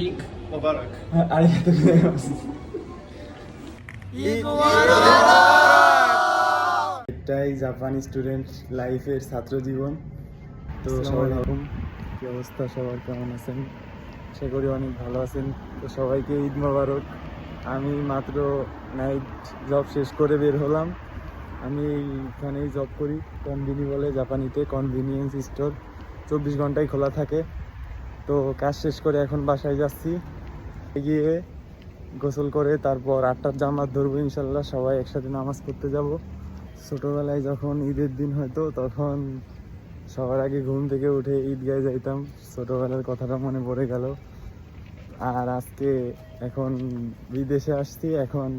ঈদ মোবারক আরিগাতো গোজাইমাসু এটাই জাপানি স্টুডেন্ট লাইফের ছাত্র জীবন তো সবাই ভাবুন কি অবস্থা সবার কেমন আছেন আশা করি অনেক ভালো আছেন তো সবাইকে ঈদ মোবারক আমি মাত্র নাইট জব শেষ করে বের হলাম আমি এইখানেই জব করি কনভিনি বলে জাপানিতে কনভিনিয়েন্স স্টোর চব্বিশ ঘন্টায় খোলা থাকে তো কাজ শেষ করে এখন বাসায় যাচ্ছি। গিয়ে গোসল করে তারপর আটটার জামাত ধরবো ইনশাল্লাহ, সবাই একসাথে নামাজ পড়তে যাব। ছোটোবেলায় যখন ঈদের দিন হতো তখন সবার আগে ঘুম থেকে উঠে ঈদগায় যাইতাম। ছোটোবেলার কথাটা মনে পড়ে গেল। আর আজকে এখন বিদেশে আসছি, এখন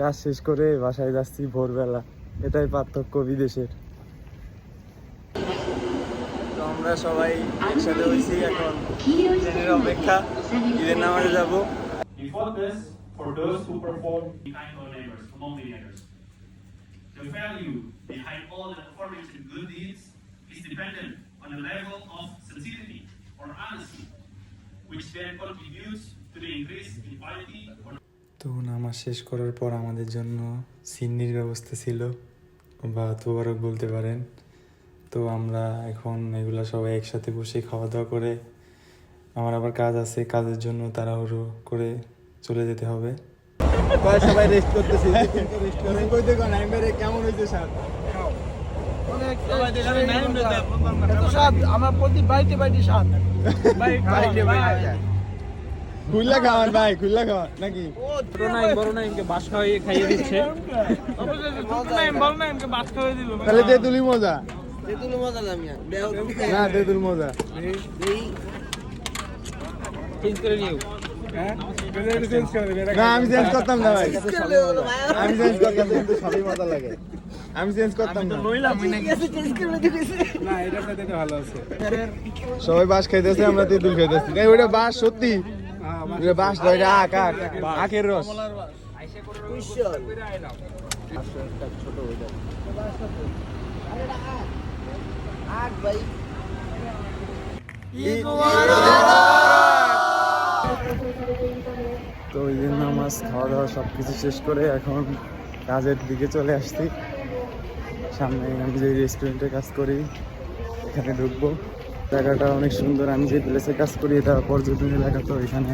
কাজ শেষ করে বাসায় যাচ্ছি ভোরবেলা। এটাই পার্থক্য বিদেশের তো আমরা সবাই একসাথে হয়েছি এখন ট্রেনের অপেক্ষা ঈদের নামাজে যাব Before this, for those who perform behind our neighbors, among the neighbors, the value behind all the aforementioned good deeds is dependent on the level of sincerity or honesty, which then contributes to the increase in piety or তো নামাজ শেষ করার পর আমাদের জন্য সিন্নির ব্যবস্থা ছিল বা তোবারক বলতে পারেন তো আমরা এখন এগুলো সবাই একসাথে বসে খাওয়া দাওয়া করে আমার আবার কাজ আছে কাজের জন্য তাড়াহুড়ো করে চলে যেতে হবে। সবাই রেস্ট করতেছি কই দেখো নাইমেরে কেমন হয়েছে স্যার আমরা প্রতি বাড়িতে বাড়িতে স্বাদ। খুললা খাওয়ান ভাই খুললা খাওয়ান নাকি? তাহলে তেঁতুলি মজা। তেতুল মজা লামিয়া না তেঁতুল মজা। চেঞ্জ করে নিও। না আমি চেঞ্জ করতাম না ভাই। আমি চেঞ্জ করতাম কিন্তু সবই মজা লাগে। আমি চেঞ্জ করতাম না। সবাই বাস খাইতেছে আমরা তেঁতুল খাইতেছি। এই ওইটা বাস সত্যি? ওইটা বাস নয়, আখ আখ আখের রস। তো ওই দিন নামাজ খাওয়া দাওয়া সব কিছু শেষ করে এখন কাজের দিকে চলে আসছি। সামনে আমি যে রেস্টুরেন্টে কাজ করি এখানে ঢুকবো। জায়গাটা অনেক সুন্দর আমি যে প্লেসে কাজ করি এটা পর্যটন এলাকা তো এখানে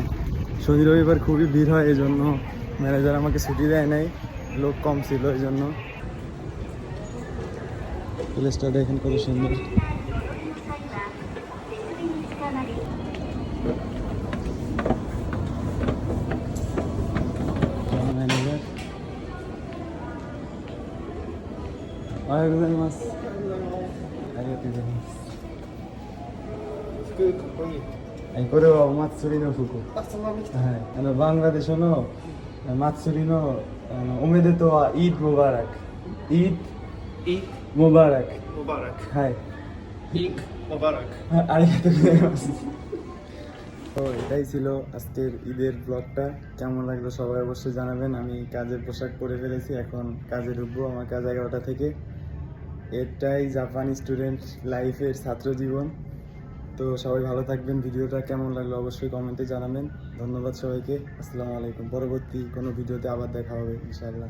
শনি রবিবার খুবই ভিড় হয় এই জন্য ম্যানেজার আমাকে ছুটি দেয় নাই। লোক কম ছিল এই জন্য প্লেসটা দেখেন কত সুন্দর manager おはようございます。ありがとうございます。服かっこいいはい、これはお祭りの服。あそのまま来はい、あのバングラデシュの祭りのあのおめでとうはイードモバラク。イー Eid ドモバラ ク。 Mubarak. はい。 Eid Mubarak. あありがとうございます。তো এটাই ছিল আজকের ঈদের ব্লগটা কেমন লাগলো সবাই অবশ্যই জানাবেন আমি কাজের পোশাক পরে ফেলেছি এখন কাজে ঢুকবো আমার কাজ এগারোটা থেকে এটাই জাপানি স্টুডেন্ট লাইফের ছাত্র জীবন তো সবাই ভালো থাকবেন ভিডিওটা কেমন লাগলো অবশ্যই কমেন্টে জানাবেন ধন্যবাদ সবাইকে আসসালামু আলাইকুম পরবর্তী কোনো ভিডিওতে আবার দেখা হবে ইনশাআল্লাহ